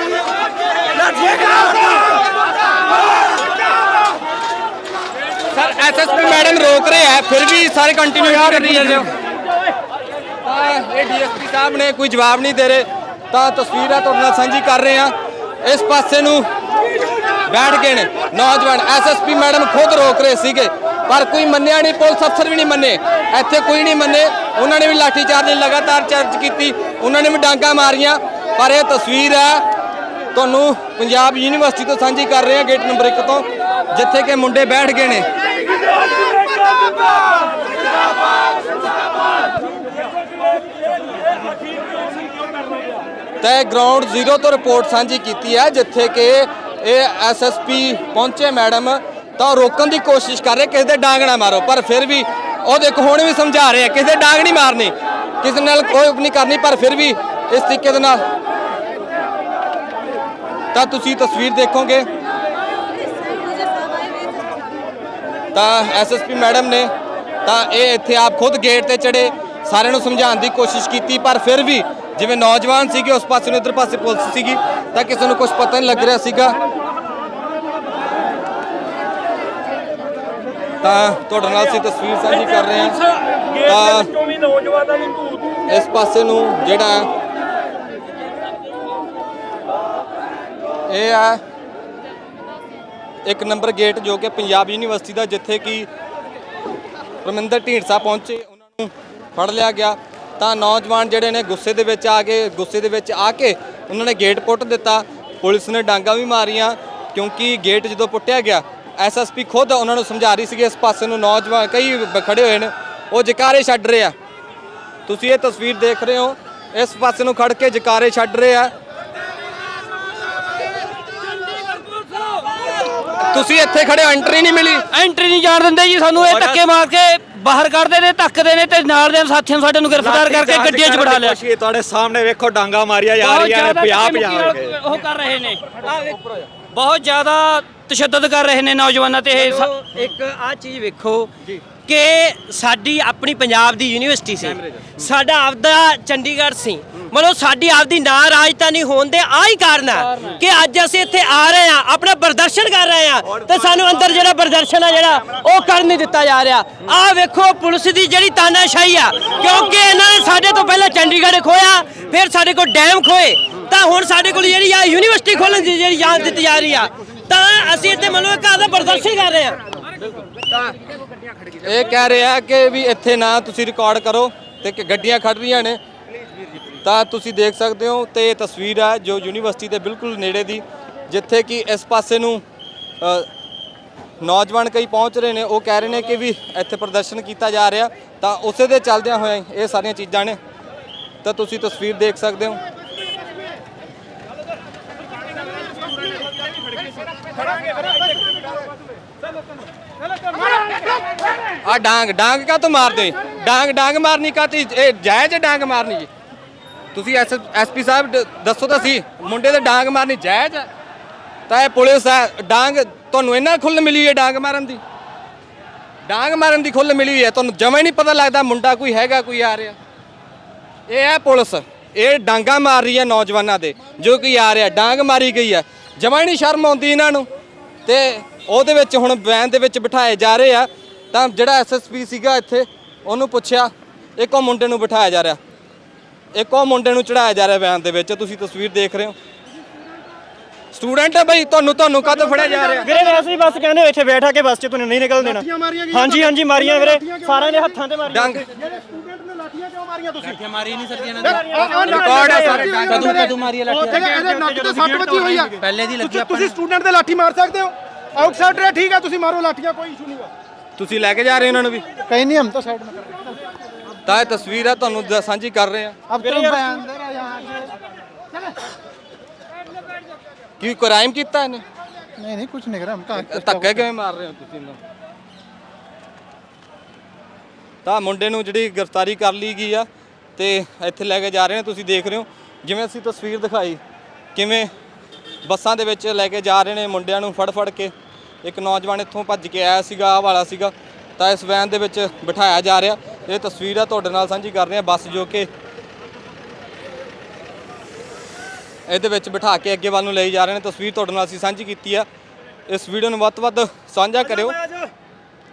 ਸਰ ਐਸਐਸਪੀ ਮੈਡਮ ਰੋਕ ਰਹੇ ਹੈ ਫਿਰ ਵੀ ਸਾਰੇ ਕੰਟੀਨਿਊ ਕਰ ਰਹੀ ਹੈ ਇਹ ਡੀਐਸਪੀ ਸਾਹਿਬ ਨੇ ਕੋਈ ਜਵਾਬ ਨਹੀਂ ਦੇ ਰਹੇ, ਤਾਂ ਤਸਵੀਰਾਂ ਤੁਹਾਡੇ ਨਾਲ ਸਾਂਝੀ ਕਰ ਰਹੇ ਹਾਂ। ਇਸ ਪਾਸੇ ਨੂੰ ਬੈਠ ਗਏ ਨੇ ਨੌਜਵਾਨ ਐਸਐਸਪੀ ਮੈਡਮ ਖੁਦ ਰੋਕ ਰਹੇ ਸੀਗੇ, ਪਰ ਕੋਈ ਮੰਨਿਆ ਨਹੀਂ, ਪੁਲਿਸ ਅਫਸਰ ਵੀ ਨਹੀਂ ਮੰਨੇ। ਇੱਥੇ ਕੋਈ ਨਹੀਂ ਮੰਨੇ। ਉਹਨਾਂ ਨੇ ਵੀ ਲਾਠੀ ਚਾਰਜ ਲਗਾਤਾਰ ਚਾਰਜ ਕੀਤੀ, ਉਹਨਾਂ ਨੇ ਵੀ ਡਾਂਗਾ ਮਾਰੀਆਂ। ਪਰ ਇਹ ਤਸਵੀਰ ਹੈ, ਤੁਹਾਨੂੰ ਪੰਜਾਬ ਯੂਨੀਵਰਸਿਟੀ ਤੋਂ ਸਾਂਝੀ ਕਰ ਰਹੇ ਹਾਂ, ਗੇਟ ਨੰਬਰ 1 ਤੋਂ, ਜਿੱਥੇ ਕਿ ਮੁੰਡੇ ਬੈਠ ਗਏ ਨੇ। ਤਾਂ ਇਹ ਗਰਾਊਂਡ ਜ਼ੀਰੋ ਤੋਂ ਰਿਪੋਰਟ ਸਾਂਝੀ ਕੀਤੀ ਹੈ, ਜਿੱਥੇ ਕਿ ਇਹ ਐਸਐਸਪੀ ਪਹੁੰਚੇ ਮੈਡਮ, ਤਾਂ ਉਹ ਰੋਕਣ ਦੀ ਕੋਸ਼ਿਸ਼ ਕਰ ਰਹੇ, ਕਿਸੇ ਦੇ ਡਾਂਗ ਨਾ ਮਾਰੋ, ਪਰ ਫਿਰ ਵੀ ਉਹ ਦੇਖੋ, ਹੁਣ ਵੀ ਸਮਝਾ ਰਹੇ ਆ, ਕਿਸੇ ਦੇ ਡਾਂਗ ਨਹੀਂ ਮਾਰਨੀ, ਕਿਸੇ ਨਾਲ ਕੋਈ ਨਹੀਂ ਕਰਨੀ, ਪਰ ਫਿਰ ਵੀ ਇਸ ਤਰੀਕੇ ਦੇ ਨਾਲ ਤਾਂ ਤੁਸੀਂ ਤਸਵੀਰ ਦੇਖੋਗੇ। ਤਾਂ ਐਸਐਸਪੀ ਮੈਡਮ ਨੇ ਤਾਂ ਇਹ ਇੱਥੇ ਆਪ ਖੁਦ ਗੇਟ ਤੇ ਚੜੇ ਸਾਰਿਆਂ ਨੂੰ ਸਮਝਾਉਣ ਦੀ ਕੋਸ਼ਿਸ਼ ਕੀਤੀ, ਪਰ ਫਿਰ ਵੀ ਜਿਵੇਂ ਨੌਜਵਾਨ ਸੀਗੇ ਉਸ ਪਾਸੇ ਨੂੰ ਇਧਰ ਪਾਸੇ ਪੁਲਿਸ ਸੀਗੀ ਤਾਂ ਕਿਸੇ ਨੂੰ ਕੁਝ ਪਤਾ ਨਹੀਂ ਲੱਗ ਰਿਹਾ ਸੀਗਾ। ਤਾਂ ਤੁਹਾਡੇ ਨਾਲ ਅਸੀਂ ਤਸਵੀਰ ਸਾਂਝੀ ਕਰ ਰਹੇ ਹਾਂ। ਤਾਂ ਇਸ ਪਾਸੇ ਨੂੰ ਜਿਹੜਾ ਇਹ ਹੈ ਇੱਕ ਨੰਬਰ ਗੇਟ ਜੋ ਕਿ ਪੰਜਾਬ ਯੂਨੀਵਰਸਿਟੀ ਦਾ ਜਿੱਥੇ ਕਿ ਪਰਮਿੰਦਰ ਢੀਂਡਸਾ ਪਹੁੰਚੇ ਉਹਨਾਂ ਨੂੰ ਫੜ ਲਿਆ ਗਿਆ। ਤਾਂ ਨੌਜਵਾਨ ਜਿਹੜੇ ਨੇ ਗੁੱਸੇ ਦੇ ਵਿੱਚ ਆ ਕੇ ਗੁੱਸੇ ਦੇ ਵਿੱਚ ਆ ਕੇ ਉਹਨਾਂ ਨੇ ਗੇਟ ਪੁੱਟ ਦਿੱਤਾ। ਪੁਲਿਸ ਨੇ ਡਾਂਗਾ ਵੀ ਮਾਰੀਆਂ ਕਿਉਂਕਿ ਗੇਟ ਜਦੋਂ ਪੁੱਟਿਆ ਗਿਆ ਐਸਐਸਪੀ ਖੁਦ ਉਹਨਾਂ ਨੂੰ ਸਮਝਾ ਰਹੀ ਸੀਗੀ ਇਸ ਪਾਸੇ ਨੂੰ ਨੌਜਵਾਨ ਕਈ ਖੜੇ ਹੋਏ ਨੇ ਉਹ ਜਕਾਰੇ ਛੱਡ ਰਹੇ ਆ। ਤੁਸੀਂ ਇਹ ਤਸਵੀਰ ਦੇਖ ਰਹੇ ਹੋ ਇਸ ਪਾਸੇ ਨੂੰ ਖੜ ਕੇ ਜਕਾਰੇ ਛੱਡ ਰਹੇ ਆ। ਤੁਸੀਂ ਇੱਥੇ ਖੜੇ ਹੋ ਐਂਟਰੀ ਨਹੀਂ ਮਿਲੀ। ਐਂਟਰੀ ਨਹੀਂ ਜਾਣ ਦਿੰਦੇ ਜੀ ਸਾਨੂੰ ਇਹ ਧੱਕੇ ਮਾਰ ਕੇ ਬਾਹਰ ਕੱਢਦੇ ਨੇ ਧੱਕਦੇ ਨੇ ਤੇ ਨਾਲ ਦੇ ਸਾਥੀਆਂ ਨੂੰ ਸਾਡੇ ਨੂੰ ਗ੍ਰਿਫਤਾਰ ਕਰਕੇ ਗੱਡੀਆਂ 'ਚ ਬਿਠਾ ਲਿਆ। ਕੋਸ਼ਿਸ਼ ਤੁਹਾਡੇ ਸਾਹਮਣੇ ਵੇਖੋ ਡਾਂਗਾ ਮਾਰੀਆਂ ਜਾ ਰਹੀਆਂ ਨੇ ਜ਼ਿਆਦਾ 50 ਧੱਕੇ 50 ਮੁੱਕੀ ਉਹ ਕਰ ਰਹੇ ਨੇ। ਬਹੁਤ ਜ਼ਿਆਦਾ ਤਸ਼ੱਦਦ ਕਰ ਰਹੇ ਨੇ ਨੌਜਵਾਨਾਂ ਤੇ ਇਹ ਸ- ਇੱਕ ਆ ਚੀਜ਼ ਵੇਖੋ ਕਿ ਸਾਡੀ ਆਪਣੀ ਪੰਜਾਬ ਦੀ ਯੂਨੀਵਰਸਿਟੀ ਸੀ। ਸਾਡਾ ਆਪਦਾ ਚੰਡੀਗੜ੍ਹ ਸੀ। ਮਤਲਬ ਸਾਡੀ ਆਪਦੀ ਨਾ ਰਾਜਧਾਨੀ ਹੋਣ ਦੇ ਆ ਹੀ ਕਾਰਨ ਆ ਕਿ ਅੱਜ ਅਸੀਂ ਇੱਥੇ ਆ ਰਹੇ ਆ ਆਪਣਾ ਪ੍ਰਦਰਸ਼ਨ ਕਰ ਰਹੇ ਆ ਤੇ ਸਾਨੂੰ ਅੰਦਰ ਜਿਹੜਾ ਪ੍ਰਦਰਸ਼ਨ ਆ ਜਿਹੜਾ ਉਹ ਕਰਨ ਨਹੀਂ ਦਿੱਤਾ ਜਾ ਰਿਹਾ। ਆ ਵੇਖੋ ਪੁਲਿਸ ਦੀ ਜਿਹੜੀ ਤਾਨਾਸ਼ਾਹੀ ਆ ਕਿਉਂਕਿ ਇਹਨਾਂ ਨੇ ਸਾਡੇ ਤੋਂ ਪਹਿਲਾਂ ਚੰਡੀਗੜ੍ਹ ਖੋਇਆ ਫਿਰ ਸਾਡੇ ਕੋਲ ਡੈਮ ਖੋਏ ਤਾਂ ਹੁਣ ਸਾਡੇ ਕੋਲ ਜਿਹੜੀ ਆ ਯੂਨੀਵਰਸਿਟੀ ਖੋਲਣ ਦੀ ਜਿਹੜੀ ਜਾਂਚ ਦਿੱਤੀ ਜਾ ਰਹੀ ਆ। ਤਾਂ ਅਸੀਂ ਇੱਥੇ ਮਤਲਬ ਘਰ ਦਾ ਪ੍ਰਦਰਸ਼ਨ ਕਰ ਰਹੇ ਹਾਂ। ਇਹ ਕਹਿ ਰਿਹਾ ਕਿ ਵੀ ਇੱਥੇ ਨਾ ਤੁਸੀਂ ਰਿਕਾਰਡ ਕਰੋ ਤੇ ਕਿ ਗੱਡੀਆਂ ਖੜ ਰਹੀਆਂ ਨੇ। ਤਾਂ ਤੁਸੀਂ ਦੇਖ ਸਕਦੇ ਹੋ ਤੇ ਇਹ ਤਸਵੀਰ ਹੈ ਜੋ ਯੂਨੀਵਰਸਿਟੀ ਦੇ ਬਿਲਕੁਲ ਨੇੜੇ ਦੀ, ਜਿੱਥੇ ਕਿ ਇਸ ਪਾਸੇ ਨੂੰ ਨੌਜਵਾਨ ਕਈ ਪਹੁੰਚ ਰਹੇ ਨੇ, ਉਹ ਕਹਿ ਰਹੇ ਨੇ ਕਿ ਵੀ ਇੱਥੇ ਪ੍ਰਦਰਸ਼ਨ ਕੀਤਾ ਜਾ ਰਿਹਾ, ਤਾਂ ਉਸੇ ਦੇ ਚੱਲਦਿਆਂ ਹੋਇਆ ਇਹ ਸਾਰੀਆਂ ਚੀਜ਼ਾਂ ਨੇ। ਤਾਂ ਤੁਸੀਂ ਤਸਵੀਰ ਦੇਖ ਸਕਦੇ ਹੋ। ਆ ਡਾਂਗ ਡਾਂਗ ਕਾ ਤੋਂ ਮਾਰਦੇ? ਡਾਂਗ ਡਾਂਗ ਮਾਰਨੀ ਕਾ ਤੀ ਇਹ ਜਾਇਜ਼ ਡਾਂਗ ਮਾਰਨੀ ਜੀ। ਤੁਸੀਂ ਐਸ ਐਸਪੀ ਸਾਹਿਬ, ਡ- ਦੱਸੋ ਤਾਂ ਸੀ ਮੁੰਡੇ ਤੇ ਡਾਂਗ ਮਾਰਨੀ ਜਾਇਜ਼ ਹੈ? ਤਾਂ ਇਹ ਪੁਲਿਸ ਹੈ, ਡਾਂਗ ਤੁਹਾਨੂੰ ਇੰਨਾ ਖੁੱਲ ਮਿਲੀ ਹੈ ਡਾਂਗ ਮਾਰਨ ਦੀ? ਡਾਂਗ ਮਾਰਨ ਦੀ ਖੁੱਲ ਮਿਲੀ ਹੋਈ ਹੈ, ਤੁਹਾਨੂੰ ਜਮਾਂ ਹੀ ਨਹੀਂ ਪਤਾ ਲੱਗਦਾ ਮੁੰਡਾ ਕੋਈ ਹੈਗਾ, ਕੋਈ ਆ ਰਿਹਾ। ਇਹ ਹੈ ਪੁਲਿਸ, ਇਹ ਡਾਂਗਾ ਮਾਰ ਰਹੀ ਹੈ ਨੌਜਵਾਨਾਂ ਦੇ, ਜੋ ਕਿ ਆ ਰਿਹਾ, ਡਾਂਗ ਮਾਰੀ ਗਈ ਹੈ। ਜਮਾਂ ਹੀ ਨਹੀਂ ਸ਼ਰਮ ਆਉਂਦੀ ਇਹਨਾਂ ਨੂੰ। ਤੇ ਉਹਦੇ ਵਿੱਚ ਹੁਣ ਵੈਨ ਦੇ ਵਿੱਚ ਬਿਠਾਏ ਜਾ ਰਹੇ ਆ। ਤਾਂ ਜਿਹੜਾ ਐਸਐਸਪੀ ਸੀਗਾ ਇੱਥੇ, ਉਹਨੂੰ ਪੁੱਛਿਆ, ਇੱਕ ਉਹ ਮੁੰਡੇ ਨੂੰ ਬਿਠਾਇਆ ਜਾ ਰਿਹਾ। ਇੱਕ ਉਹ ਮੁੰਡੇ ਨੂੰ ਚੜਾਇਆ ਜਾ ਰਿਹਾ ਵੈਨ ਦੇ ਵਿੱਚ ਤੁਸੀਂ ਤਸਵੀਰ ਦੇਖ ਰਹੇ ਹੋ। ਸਟੂਡੈਂਟ ਹੈ ਬਈ ਤੁਹਾਨੂੰ ਤੁਹਾਨੂੰ ਕਦ ਫੜਿਆ ਜਾ ਰਿਹਾ? ਵੀਰੇ ਅਸੀਂ ਬਸ ਕਹਿੰਦੇ ਇੱਥੇ ਬੈਠਾ ਕੇ ਬਸ ਚ ਤੁਹਾਨੂੰ ਨਹੀਂ ਨਿਕਲ ਦੇਣਾ ਹਾਂਜੀ ਹਾਂਜੀ ਮਾਰੀਆਂ ਵੀਰੇ। ਸਾਰਿਆਂ ਦੇ ਹੱਥਾਂ ਤੇ ਮਾਰੀਆਂ। ਡੰਗ। ਸਟੂਡੈਂਟ ਨੇ ਲਾਠੀਆਂ ਕਿਉਂ ਮਾਰੀਆਂ ਤੁਸੀਂ? ਮਾਰੀ ਨਹੀਂ ਸਰਦੀਆਂ ਨਾਲ ਰਿਕਾਰਡ ਹੈ ਸਾਰਾ ਕਦੋਂ ਕਦੋਂ ਮਾਰੀਆਂ ਲਾਠੀਆਂ? ਇਹਦੇ ਨੱਕ ਤੇ ਸੱਟ ਵੱਜੀ ਹੋਈ ਆ। ਪਹਿਲੇ ਦੀ ਲੱਗੀ ਆਪਾਂ ਤੁਸੀਂ ਠੀਕ ਹੈ ਤੁਸੀਂ ਮਾਰੋ ਲਾਠੀਆਂ ਤੁਸੀਂ ਲੈ ਕੇ ਜਾ ਰਹੇ ਉਹਨਾਂ ਤਾਂ ਇਹ ਤਸਵੀਰ ਹੈ ਤੁਹਾਨੂੰ ਦ- ਸਾਂਝੀ ਕਰ ਰਹੇ ਆ अब तो बयान दे रहा है यहाँ से ਕੀ ਕ੍ਰਾਈਮ ਕੀਤਾ ਇਹਨੇ नहीं नहीं कुछ नहीं करा हम कहा ਧੱਕੇ ਕਿਵੇਂ ਮਾਰ ਰਹੇ ਹੋ ਤੁਸੀਂ ਇਹਨੂੰ ਤਾਂ ਮੁੰਡੇ ਨੂੰ ਜਿਹੜੀ ਗ੍ਰਿਫਤਾਰੀ ਕਰ ਲਈ ਗਈ ਆ ਤੇ ਇੱਥੇ ਲੈ ਕੇ ਜਾ ਰਹੇ ਨੇ ਤੁਸੀਂ ਦੇਖ ਰਹੇ ਹੋ ਜਿਵੇਂ ਅਸੀਂ ਤਸਵੀਰ ਦਿਖਾਈ ਕਿਵੇਂ ਬੱਸਾਂ ਦੇ ਵਿੱਚ ਲੈ ਕੇ ਜਾ ਰਹੇ ਨੇ ਮੁੰਡਿਆਂ ਨੂੰ ਫੜ ਫੜ ਕੇ ਇੱਕ ਨੌਜਵਾਨ ਇੱਥੋਂ ਭੱਜ ਕੇ ਆਇਆ ਸੀਗਾ ਆਹ ਵਾਲਾ ਸੀਗਾ ਤਾਂ ਇਸ ਵੈਨ ਦੇ ਵਿੱਚ ਬਿਠਾਇਆ ਜਾ ਰਿਹਾ। ਇਹ ਤਸਵੀਰ ਆ, ਤੁਹਾਡੇ ਨਾਲ ਸਾਂਝੀ ਕਰ ਰਹੇ ਹਾਂ ਬੱਸ ਜੋ ਕਿ ਇਹਦੇ ਵਿੱਚ ਬਿਠਾ ਕੇ ਅੱਗੇ ਵੱਲ ਨੂੰ ਲਈ ਜਾ ਰਹੇ ਨੇ। ਤਸਵੀਰ ਤੁਹਾਡੇ ਨਾਲ ਅਸੀਂ ਸਾਂਝੀ ਕੀਤੀ ਆ। ਇਸ ਵੀਡੀਓ ਨੂੰ ਵੱਧ ਤੋਂ ਵੱਧ ਸਾਂਝਾ ਕਰਿਓ।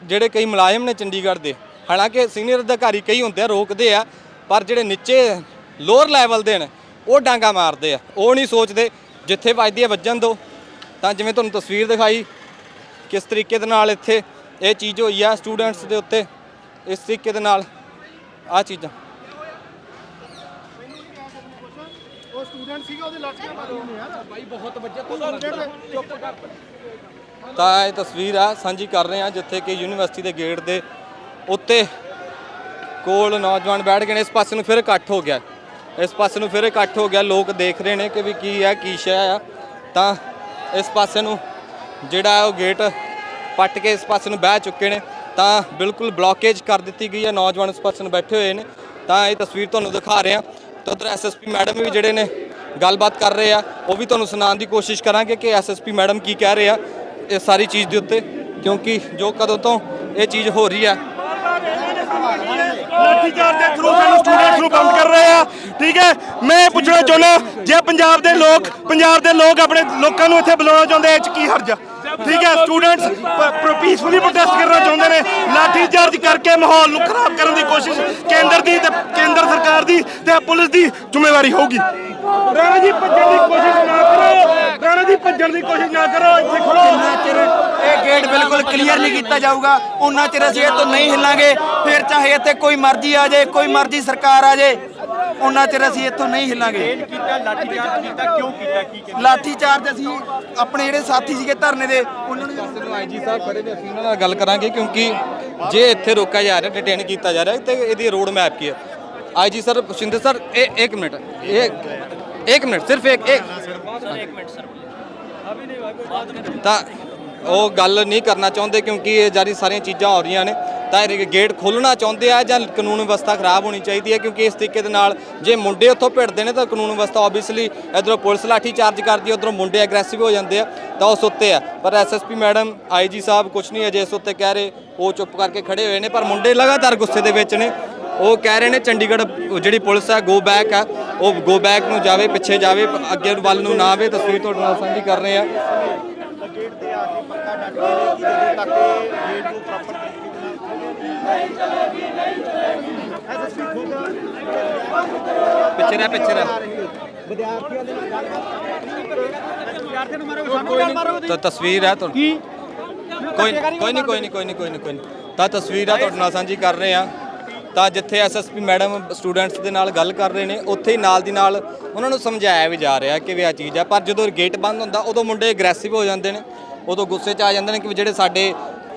ਜਿਹੜੇ ਕਈ ਮੁਲਾਜ਼ਮ ਨੇ ਚੰਡੀਗੜ੍ਹ ਦੇ, ਹਾਲਾਂਕਿ ਸੀਨੀਅਰ ਅਧਿਕਾਰੀ ਕਈ ਹੁੰਦੇ ਆ, ਰੋਕਦੇ ਆ, ਪਰ ਜਿਹੜੇ ਨੀਚੇ ਲੋਅਰ ਲੈਵਲ ਦੇ ਨੇ, ਉਹ ਡਾਂਗਾ ਮਾਰਦੇ ਆ। ਉਹ ਨਹੀਂ ਸੋਚਦੇ, ਜਿੱਥੇ ਵੱਜਦੀ ਆ ਵੱਜਣ ਦੋ। ਤਾਂ ਜਿਵੇਂ ਤੁਹਾਨੂੰ ਤਸਵੀਰ ਦਿਖਾਈ, ਕਿਸ ਤਰੀਕੇ ਦੇ ਨਾਲ ਇੱਥੇ ਇਹ ਚੀਜ਼ ਹੋਈ ਆ ਸਟੂਡੈਂਟਸ ਦੇ ਉੱਤੇ ਇਸ ਤਰੀਕੇ ਦੇ ਨਾਲ ਆ ਚੀਜ਼ਾਂ। ਉਹ ਸਟੂਡੈਂਟ ਸੀਗਾ ਉਹਦੇ ਲਾਠੀਆਂ ਮਾਰੋ ਯਾਰ। ਭਾਈ ਬਹੁਤ ਬੱਚੇ ਚੁੱਪ ਕਰ ਤਾਂ ਇਹ ਤਸਵੀਰ ਆ ਸਾਂਝੀ ਕਰ ਰਹੇ ਆ ਜਿੱਥੇ ਕਿ ਯੂਨੀਵਰਸਿਟੀ ਦੇ ਗੇਟ ਦੇ ਉੱਤੇ ਕੋਲ ਨੌਜਵਾਨ ਬੈਠ ਗਏ ਨੇ। ਇਸ ਪਾਸੇ ਨੂੰ ਫਿਰ ਇਕੱਠ ਹੋ ਗਿਆ। ਇਸ ਪਾਸੇ ਨੂੰ ਫਿਰ ਇਕੱਠ ਹੋ ਗਿਆ। ਲੋਕ ਦੇਖ ਰਹੇ ਨੇ ਕਿ ਵੀ ਕੀ ਹੈ ਕੀ ਸ਼ੈ ਆ। ਤਾਂ ਇਸ ਪਾਸੇ ਨੂੰ ਜਿਹੜਾ ਉਹ ਗੇਟ ਪੱਟ ਕੇ ਇਸ ਪਾਸੇ ਨੂੰ ਬਹਿ ਚੁੱਕੇ ਨੇ, ਤਾਂ ਬਿਲਕੁਲ ਬਲੌਕੇਜ ਕਰ ਦਿੱਤੀ ਗਈ ਹੈ, ਨੌਜਵਾਨ ਇਸ ਪਾਸੇ ਨੂੰ ਬੈਠੇ ਹੋਏ ਨੇ। ਤਾਂ ਇਹ ਤਸਵੀਰ ਤੁਹਾਨੂੰ ਦਿਖਾ ਰਹੇ ਹਾਂ। ਤਾਂ ਉਧਰ ਐਸਐਸਪੀ ਮੈਡਮ ਵੀ ਜਿਹੜੇ ਨੇ ਗੱਲਬਾਤ ਕਰ ਰਹੇ ਆ, ਉਹ ਵੀ ਤੁਹਾਨੂੰ ਸੁਣਾਉਣ ਦੀ ਕੋਸ਼ਿਸ਼ ਕਰਾਂਗੇ ਕਿ ਐਸਐਸਪੀ ਮੈਡਮ ਕੀ ਕਹਿ ਰਹੇ ਆ ਇਸ ਸਾਰੀ ਚੀਜ਼ ਦੇ ਉੱਤੇ, ਕਿਉਂਕਿ ਜੋ ਕਦੋਂ ਤੋਂ ਇਹ ਚੀਜ਼ ਹੋ ਰਹੀ ਆ ਲਾਠੀਚਾਰਜ ਦੇ ਥਰੂ ਸਾਨੂੰ ਸਟੂਡੈਂਟਸ ਨੂੰ ਬੰਦ ਕਰ ਰਹੇ ਆ। ਠੀਕ ਹੈ? ਮੈਂ ਇਹ ਪੁੱਛਣਾ ਚਾਹੁੰਦਾ, ਜੇ ਪੰਜਾਬ ਦੇ ਲੋਕ, ਪੰਜਾਬ ਦੇ ਲੋਕ ਆਪਣੇ ਲੋਕਾਂ ਨੂੰ ਇੱਥੇ ਬੁਲਾਉਣਾ ਚਾਹੁੰਦੇ ਇਹ ਚ ਕੀ ਹਰਜ ਆ? ਠੀਕ ਹੈ ਸਟੂਡੈਂਟਸ ਪੀਸਫੁਲੀ ਪ੍ਰੋਟੈਸਟ ਕਰਨਾ ਚਾਹੁੰਦੇ ਨੇ। ਲਾਠੀਚਾਰਜ ਕਰਕੇ ਮਾਹੌਲ ਨੂੰ ਖਰਾਬ ਕਰਨ ਦੀ ਕੋਸ਼ਿਸ਼ ਕੇਂਦਰ ਦੀ ਤੇ ਕੇਂਦਰ ਸਰਕਾਰ ਦੀ ਤੇ ਪੁਲਿਸ ਦੀ ਜ਼ਿੰਮੇਵਾਰੀ ਹੋਊਗੀ। ਰਾਣਾ ਜੀ, ਭੱਜਣ ਦੀ ਕੋਸ਼ਿਸ਼ ਨਾ ਕਰੋ। ਰਾਣਾ ਜੀ, ਭੱਜਣ ਦੀ ਕੋਸ਼ਿਸ਼ ਨਾ ਕਰੋ। ਇੱਥੇ ਖੜੋ। ਚਿਰ ਇਹ ਗੇਟ ਬਿਲਕੁਲ ਕਲੀਅਰ ਨਹੀਂ ਕੀਤਾ ਜਾਊਗਾ ਉਹਨਾਂ ਚਿਰ ਅਸੀਂ ਇਹ ਤੋਂ ਨਹੀਂ ਹਿੱਲਾਂਗੇ। ਫਿਰ ਚਾਹੇ ਇੱਥੇ ਕੋਈ ਮਰਜ਼ੀ ਆ ਜਾਏ, ਕੋਈ ਮਰਜ਼ੀ ਸਰਕਾਰ ਆ ਜਾਏ ਉਹਨਾਂ ਚਿਰ ਅਸੀਂ ਇੱਥੋਂ ਨਹੀਂ ਹਿੱਲਾਂਗੇ। ਕੀਤਾ ਲਾਠੀ ਚਾਰਜ ਕੀਤਾ ਕਿਉਂ ਕੀਤਾ ਕੀ ਲਾਠੀ ਚਾਰਜ ਅਸੀਂ ਆਪਣੇ ਜਿਹੜੇ ਸਾਥੀ ਸੀਗੇ ਧਰਨੇ ਦੇ ਉਹਨਾਂ ਨੂੰ ਨੂੰ ਆਈਜੀ ਸਾਹਿਬ ਖੜੇ ਨੇ ਅਸੀਂ ਉਹਨਾਂ ਨਾਲ ਗੱਲ ਕਰਾਂਗੇ ਕਿਉਂਕਿ ਜੇ ਇੱਥੇ ਰੋਕਿਆ ਜਾ ਰਿਹਾ ਡਿਟੇਨ ਕੀਤਾ ਜਾ ਰਿਹਾ ਤੇ ਇਹਦੀ ਰੋਡ ਮੈਪ ਕੀ ਹੈ? ਆਈਜੀ ਸਰ ਸ਼ਿੰਦੇ ਸਰ ਇਹ ਇੱਕ ਮਿੰਟ ਇਹ ਇੱਕ ਮਿੰਟ ਸਿਰਫ ਇੱਕ ਇੱਕ ਤਾਂ ਉਹ ਗੱਲ ਨਹੀਂ ਕਰਨਾ ਚਾਹੁੰਦੇ ਕਿਉਂਕਿ ਇਹ ਜਾਰੀ ਸਾਰੀਆਂ ਚੀਜ਼ਾਂ ਹੋ ਰਹੀਆਂ ਨੇ। ਤਾਂ ਇਹ ਗੇਟ ਖੋਲਣਾ ਚਾਹੁੰਦੇ ਆ ਜਾਂ ਕਾਨੂੰਨ ਵਿਵਸਥਾ ਖਰਾਬ ਹੋਣੀ ਚਾਹੀਦੀ ਹੈ? ਕਿਉਂਕਿ ਇਸ ਤਰੀਕੇ ਦੇ ਨਾਲ ਜੇ ਮੁੰਡੇ ਉੱਥੋਂ ਭਿੜਦੇ ਨੇ ਤਾਂ ਕਾਨੂੰਨ ਵਿਵਸਥਾ ਆਬਵੀਅਸਲੀ ਇਧਰੋਂ ਪੁਲਿਸ ਲਾਠੀ ਚਾਰਜ ਕਰਦੀ ਹੈ, ਉਧਰੋਂ ਮੁੰਡੇ ਐਗਰੈਸਿਵ ਹੋ ਜਾਂਦੇ ਆ, ਤਾਂ ਉਸ ਉੱਤੇ ਆ। ਪਰ ਐਸਐਸਪੀ ਮੈਡਮ ਆਈਜੀ ਸਾਹਿਬ ਕੁਝ ਨਹੀਂ ਅਜੇ ਇਸ ਉੱਤੇ ਕਹਿ ਰਹੇ। ਉਹ ਚੁੱਪ ਕਰਕੇ ਖੜੇ ਹੋਏ ਨੇ, ਪਰ ਮੁੰਡੇ ਲਗਾਤਾਰ ਗੁੱਸੇ ਦੇ ਵਿੱਚ ਨੇ। ਉਹ ਕਹਿ ਰਹੇ ਨੇ ਚੰਡੀਗੜ੍ਹ ਜਿਹੜੀ ਪੁਲਿਸ ਹੈ ਗੋ ਬੈਕ ਆ। ਉਹ ਗੋ ਬੈਕ ਨੂੰ ਜਾਵੇ, ਪਿੱਛੇ ਜਾਵੇ, ਅੱਗੇ ਵੱਲ ਨੂੰ ਨਾ ਆਵੇ। ਤਸਵੀਰ ਤੁਹਾਡੇ ਨਾਲ ਸਾਂਝੀ ਕਰ ਰਹੇ ਆ। ਗੇਟ ਤੇ ਆ ਕੇ ਪੱਕਾ ਡੱਟ ਕੇ ਤੱਕ ਗੇਟ ਨੂੰ ਪ੍ਰੋਪਰ ਪਿੱਛੇ ਰਹਿ ਪਿੱਛੇ ਰਹਿ। ਤਾਂ ਤਸਵੀਰ ਹੈ ਤੁਹਾਨੂੰ ਕੀ? ਕੋਈ ਕੋਈ ਨਹੀਂ ਕੋਈ ਨਹੀਂ ਕੋਈ ਨਹੀਂ ਕੋਈ ਨਹੀਂ ਕੋਈ ਨਹੀਂ। ਤਾਂ ਤਸਵੀਰ ਆ ਤੁਹਾਡੇ ਨਾਲ ਸਾਂਝੀ ਕਰ ਰਹੇ ਆ ਤਾਂ ਜਿੱਥੇ ਐਸਐਸਪੀ ਮੈਡਮ ਸਟੂਡੈਂਟਸ ਦੇ ਨਾਲ ਗੱਲ ਕਰ ਰਹੇ ਨੇ ਉੱਥੇ ਹੀ ਨਾਲ ਦੀ ਨਾਲ ਉਹਨਾਂ ਨੂੰ ਸਮਝਾਇਆ ਵੀ ਜਾ ਰਿਹਾ ਕਿ ਵੀ ਆ ਚੀਜ਼ ਆ ਪਰ ਜਦੋਂ ਗੇਟ ਬੰਦ ਹੁੰਦਾ ਉਦੋਂ ਮੁੰਡੇ ਐਗਰੈਸਿਵ ਹੋ ਜਾਂਦੇ ਨੇ ਉਦੋਂ ਗੁੱਸੇ 'ਚ ਆ ਜਾਂਦੇ ਨੇ ਕਿ ਜਿਹੜੇ ਸਾਡੇ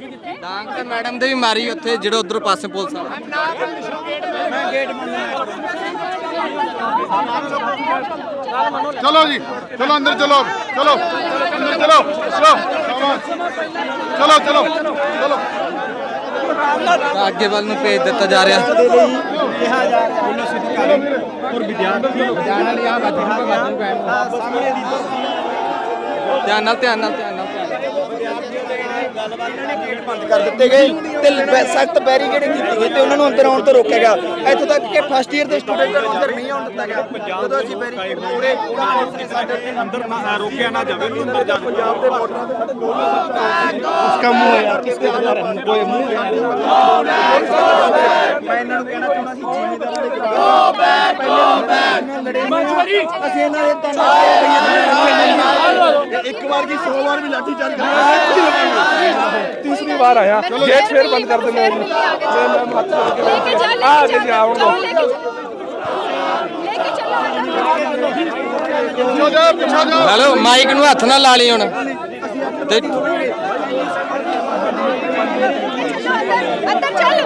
ਡਾਂਗ ਤੇ ਮੈਡਮ ਦੇ ਵੀ ਮਾਰੀ ਉੱਥੇ ਜਿਹੜੇ ਉਧਰ ਪਾਸੇ ਪੁਲਿਸ ਆ ਚਲੋ ਜੀ ਚਲੋ ਅੰਦਰ ਚਲੋ ਚਲੋ ਅੰਦਰ ਚਲੋ ਚਲੋ ਚਲੋ ਚਲੋ ਚਲੋ। ਅੱਗੇ ਵੱਲ ਨੂੰ ਭੇਜ ਦਿੱਤਾ ਜਾ ਰਿਹਾ। ਧਿਆਨ ਨਾਲ ਧਿਆਨ ਨਾਲ ਧਿਆਨ ਨਾਲ। ਬੰਦ ਕਰ ਦਿੱਤੇ ਗਏ ਤੇ ਸਖਤ ਬੈਰੀਕੇਡ ਕੀਤੀ ਗਈ ਤੇ ਉਹਨਾਂ ਨੂੰ ਅੰਦਰ ਆਉਣ ਤੋਂ ਰੋਕਿਆ ਗਿਆ। ਇੱਥੋਂ ਤੱਕ ਕਿ ਫਸਟ ਇਅਰ ਦੇ ਸਟੂਡੈਂਟਾਂ ਨੂੰ ਅੰਦਰ ਨਹੀਂ ਆਉਣ ਦਿੱਤਾ ਗਿਆ। ਜਦੋਂ ਅਸੀਂ ਬੈਰੀਕੇਡ ਪੂਰੇ ਸਾਡੇ ਅੰਦਰ ਨਾ ਰੋਕਿਆ ਨਾ ਜਾਵੇ ਅੰਦਰ ਜਾ ਪੰਜਾਬ ਦੇ ਵੋਟਰਾਂ ਦੇ ਸਾਡੇ ਉਸਕਾ ਮੂੰਹ ਹੈ ਯਾਰ ਕਿਸਕੇ ਹਜ਼ਾਰ ਕੋਈ ਮੂੰਹ ਮੈਂ ਇਹਨਾਂ ਨੂੰ ਕਹਿਣਾ ਚਾਹੁੰਦਾ ਸੀ ਜ਼ਿਮੀਦਾਰਾਂ ਦੇ ਪਹਿਲੇ ਲੜੇ ਹੋਏ ਆ। ਅਸੀਂ ਇਹਨਾਂ ਦੇ ਤਾਂ ਇੱਕ ਵਾਰ ਕੀ 100 ਵਾਰ ਵੀ ਲਾਠੀ ਚਾਰਜ ਕਰਾਂਗੇ ਤੀਸਰੀ ਵਾਰ ਆਇਆ। ਗੇਟ ਫੇਰ ਬੰਦ ਕਰ ਦਿੰਦੇ ਆ ਜੀ। ਮੈਂ ਮੈਂ ਹੱਥ ਜੋੜ ਕੇ ਬੇਨਤੀ ਹੈ। ਆ ਜੀ ਜੀ ਆਉਣ ਦੋ ਪਿੱਛੋ ਜਾ ਪਿੱਛੋ ਜਾ ਹੈਲੋ ਮਾਈਕ ਨੂੰ ਹੱਥ ਨਾਲ ਲਾ ਲਈ ਹੁਣ। ਤੇ ਅੰਦਰ ਚੱਲ।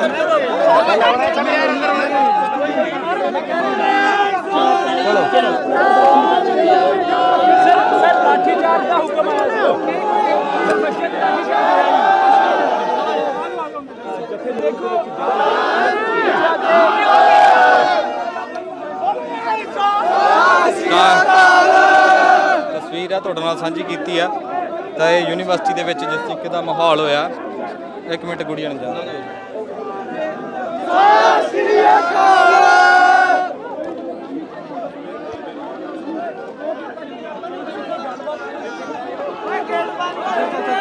ਤਸਵੀਰ ਆ ਤੁਹਾਡੇ ਨਾਲ ਸਾਂਝੀ ਕੀਤੀ ਆ। ਤਾਂ ਇਹ ਯੂਨੀਵਰਸਿਟੀ ਦੇ ਵਿੱਚ ਜਿਸ ਤਰੀਕੇ ਦਾ ਮਾਹੌਲ ਹੋਇਆ ਇੱਕ ਮਿੰਟ ਗੁੜੀਆ ਨੂੰ ਜਾਂਦਾ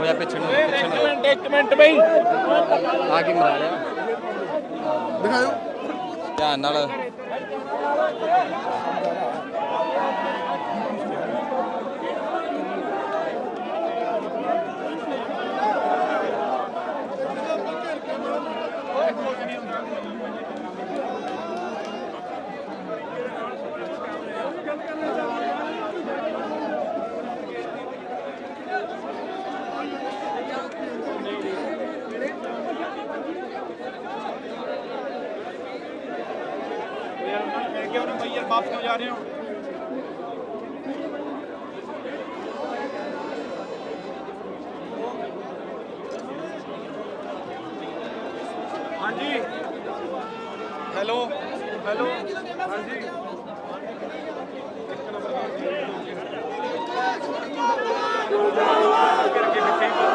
ਹੋਇਆ ਪਿੱਛੇ ਨੂੰ ਪਿੱਛੇ ਨੂੰ ਮਿੰਟ ਇੱਕ ਮਿੰਟ ਬਈ ਆ ਕੇ ਮਰਾ ਲਿਆ ਦਿਖਾਓ ਧਿਆਨ ਨਾਲ ਹਾਂਜੀ